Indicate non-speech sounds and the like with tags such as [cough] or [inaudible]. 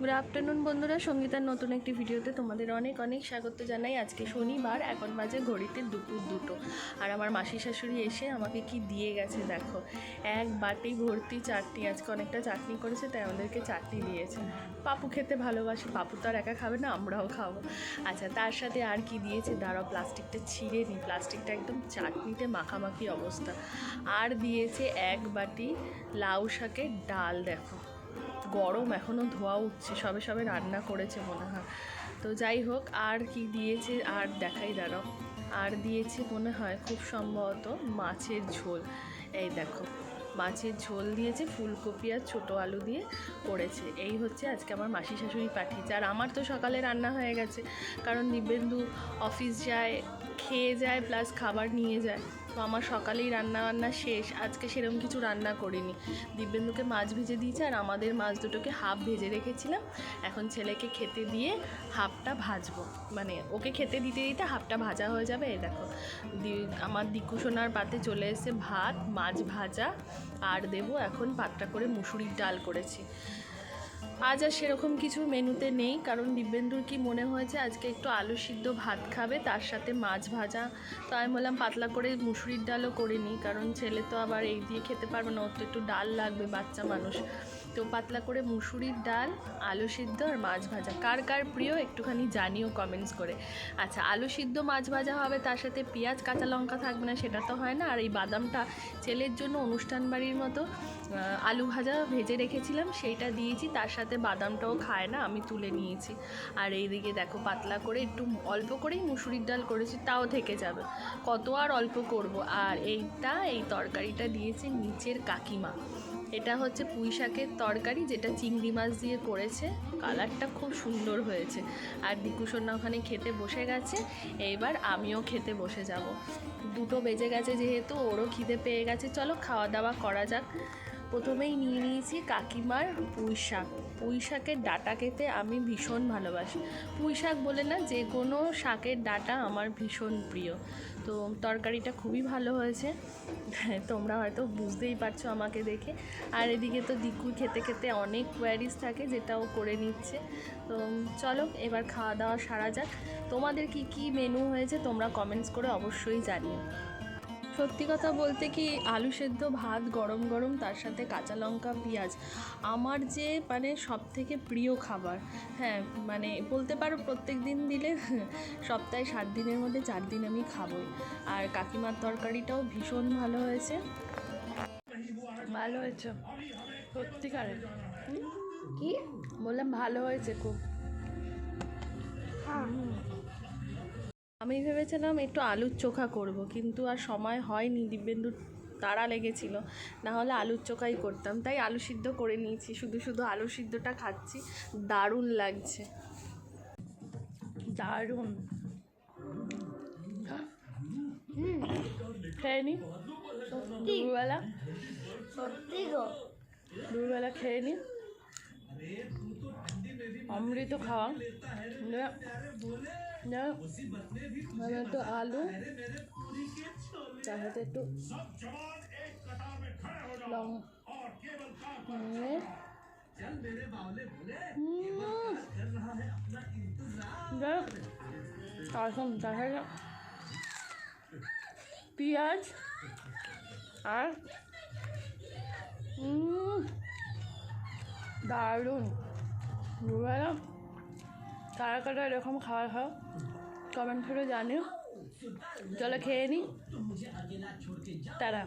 Good afternoon বন্ধুরা। সঙ্গীতার নতুন একটি ভিডিওতে তোমাদের অনেক অনেক স্বাগত জানাই। আজকে শনিবার, এখন বাজে ঘড়িতে দুপুর দুটো। আর আমার মাসি শাশুড়ি এসে আমাকে কি দিয়ে গেছে দেখো। এক বাটি ভর্তি চাটনি। আজকে অনেকটা চাটনি করেছে, তাই আমাদেরকে চাটনি দিয়েছে। পাপু খেতে ভালোবাসে, পাপু তো আর একা খাবে না, আমরাও খাব। আচ্ছা তার সাথে আর কি দিয়েছে? দাঁড়াও, প্লাস্টিকটা ছিঁড়ে নিই প্লাস্টিকটা একদম চাটনিতে মাখামাখি অবস্থা। আর দিয়েছে এক বাটি লাউ শাকের ডাল, দেখো। গরম এখনও ধোয়া উঠছে, সবে সবে রান্না করেছে মনে হয়। তো যাই হোক, আর কি দিয়েছে আর দেখাই দাঁড়াও। আর দিয়েছে মনে হয় খুব সম্ভবত মাছের ঝোল। এই দেখো, মাছের ঝোল দিয়েছে, ফুলকপি আর ছোটো আলু দিয়ে করেছে। এই হচ্ছে আজকে আমার মাসি শাশুড়ি পাঠিয়েছে। আর আমার তো সকালে রান্না হয়ে গেছে, কারণ দিব্যেন্দু অফিস যায়, খেয়ে যায়, প্লাস খাবার নিয়ে যায়। তো আমার সকালেই রান্না বান্না শেষ। আজকে সেরকম কিছু রান্না করিনি। দিব্যেন্দুকে মাছ ভেজে দিয়েছে আর আমাদের মাছ দুটোকে হাফ ভেজে রেখেছিলাম। এখন ছেলেকে খেতে দিয়ে হাফটা ভাজবো। মানে ওকে খেতে দিতে দিতে হাফটা ভাজা হয়ে যাবে, এই দেখো। আমার দিকুসোনার পাতে চলে এসে ভাত, মাছ ভাজা, আর দেবো এখন পাতটা করে মুসুরির ডাল করেছি। আজ আর সেরকম কিছু মেনুতে নেই, কারণ দিব্যেন্দুর কি মনে হয়েছে আজকে একটু আলু সিদ্ধ ভাত খাবে, তার সাথে মাছ ভাজা। তো আমি বললাম পাতলা করে মুসুরির ডালও করে নিই, কারণ ছেলে তো আবার এই দিয়ে খেতে পারবে না, ওর তো একটু ডাল লাগবে, বাচ্চা মানুষ। তো পাতলা করে মুসুরির ডাল, আলু সিদ্ধ আর মাছ ভাজা। কার কার প্রিয় একটুখানি জানিও কমেন্টস করে। আচ্ছা আলু সিদ্ধ, মাছ ভাজা হবে, তার সাথে পেঁয়াজ, কাঁচা লঙ্কা থাকবে না, সেটা তো হয় না। আর এই বাদামটা ছেলের জন্য অনুষ্ঠান বাড়ির মতো আলু ভাজা ভেজে রেখেছিলাম, সেইটা দিয়েছি, তার সাথে বাদামটাও খায় না, আমি তুলে নিয়েছি। আর এইদিকে দেখো পাতলা করে একটু অল্প করেই মুসুরির ডাল করেছি, তাও থেকে যাবে। কত আর অল্প করব? আর এইটা, এই তরকারিটা দিয়েছে নিচের কাকিমা। এটা হচ্ছে পুঁই শাকের তরকারি, যেটা চিংড়ি মাছ দিয়ে করেছে। কালারটা খুব সুন্দর হয়েছে। আর দিকুসন্না ওখানে খেতে বসে গেছে, এইবার আমিও খেতে বসে যাব। দুটো বেজে গেছে যেহেতু, ওরও খিদে পেয়ে গেছে। চলো খাওয়া দাওয়া করা যাক। প্রথমেই নিয়ে নিয়েছি কাকিমার পুঁই শাক পুঁই শাকের ডাটা খেতে আমি ভীষণ ভালোবাসি। পুঁই শাক বলে না, যে কোনো শাকের ডাটা আমার ভীষণ প্রিয়। তো তরকারিটা খুবই ভালো হয়েছে। তোমরা হয়তো বুঝতেই পারছ আমাকে দেখে। আর এদিকে তো দিকু খেতে খেতে অনেক কোয়ারিজ থাকে, যেটা ও করে নিচ্ছে। তো চলো, এবার খাওয়া দাওয়া সারা যাক। তোমাদের কি কি মেনু হয়েছে তোমরা কমেন্টস করে অবশ্যই জানিও। সত্যি কথা বলতে কি আলু সেদ্ধ ভাত গরম গরম তার সাথে কাঁচা লঙ্কা পেঁয়াজ। আমার যে মানে সব থেকে প্রিয় খাবার হ্যাঁ মানে বলতে পারো প্রত্যেক দিন দিলে [laughs] সপ্তাহে সাত দিনের মধ্যে চার দিন আমি খাবই। আর কাকিমার তরকারিটাও ভীষণ ভালো হয়েছে। ভালো হয়েছে। সত্যিকারে। কি? বললাম ভালো হয়েছে খুব। হুম। আমি ভেবেছিলাম একটু আলুর চোখা করব কিন্তু আর সময় হয়নি দিব্যেন্দুর তাড়া লেগেছিল। না হলে আলুর চোখাই করতাম। তাই আলু সিদ্ধ করে নিয়েছি। শুধু শুধু আলু সিদ্ধটা খাচ্ছি। দারুণ লাগছে। দারুণ। খেয়ে নি? দুপুরবেলা? সত্যি খেয়ে নি? অমৃত খাওয়া যা- যা- মানে একটু আলু তার সাথে একটু লং নিয়ে হুম। দুবেলা কারা কারা এরকম খাবার খাও কমেন্ট করে জানিও। চলো খেয়ে নি। তারা।